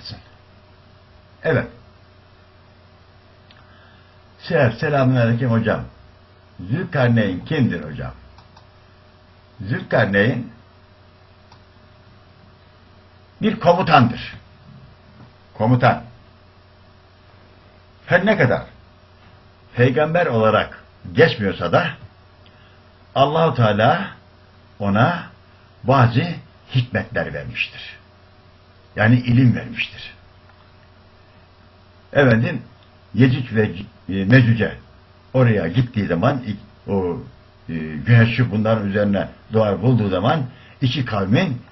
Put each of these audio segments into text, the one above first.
anlatsın. Evet. Seher, selamünaleyküm hocam. Zülkarneyn kimdir hocam? Zülkarneyn bir komutandır. Komutan. Her ne kadar peygamber olarak geçmiyorsa da Allahu Teala ona bazı hikmetler vermiştir. Yani ilim vermiştir. Efendim Yecüc ve e, Mecüce oraya gittiği zaman o e, güneşi bunların üzerine doğar bulduğu zaman iki kavmin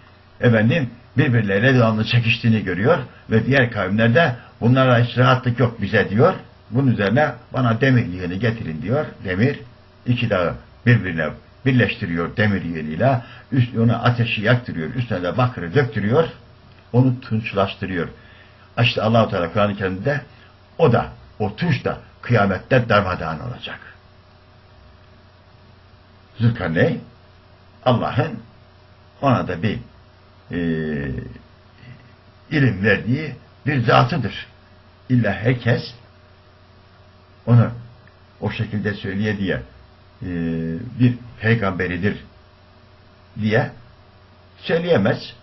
efendim birbirleriyle devamlı çekiştiğini görüyor ve diğer kavimler de bunlara hiç rahatlık yok bize diyor. Bunun üzerine bana demir yığını getirin diyor. Demir iki dağı birbirine birleştiriyor demir yığınıyla. Üst, ona ateşi yaktırıyor. Üstüne de bakırı döktürüyor. Onu tunçlaştırıyor. İşte Allah-u Teala Kur'an-ı Kerim'de o da o tuş da kıyamette darmadağın olacak. Zülkarneyn Allah'ın ona da bir e, ilim verdiği bir zatıdır. İlla herkes onu o şekilde söyleye diye e, bir peygamberidir diye söyleyemez.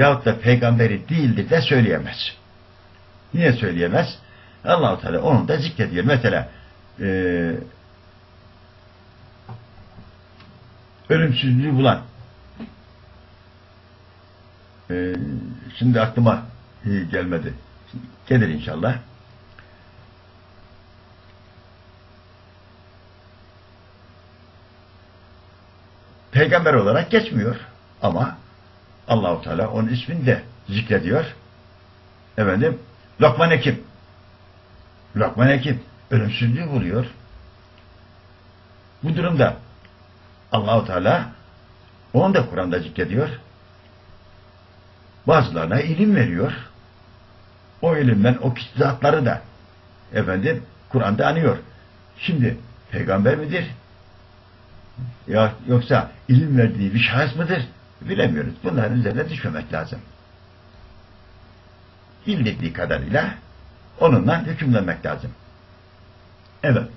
Yahut da peygamberi değildir de söyleyemez. Niye söyleyemez? Allah-u Teala onu da zikrediyor. Mesela e, ölümsüzlüğü bulan e, şimdi aklıma e, gelmedi. Gelir inşallah. Peygamber olarak geçmiyor ama Allahu Teala onun ismini de zikrediyor. Efendim Lokman Hekim. Lokman Hekim ölümsüzlüğü buluyor. Bu durumda Allahu Teala onu da Kur'an'da zikrediyor. Bazılarına ilim veriyor. O ilimden o zatları da efendim Kur'an'da anıyor. Şimdi peygamber midir? Ya, yoksa ilim verdiği bir şahıs mıdır? Bilemiyoruz. Bunların üzerine düşmemek lazım. Bildiği kadarıyla onunla hükümlenmek lazım. Evet.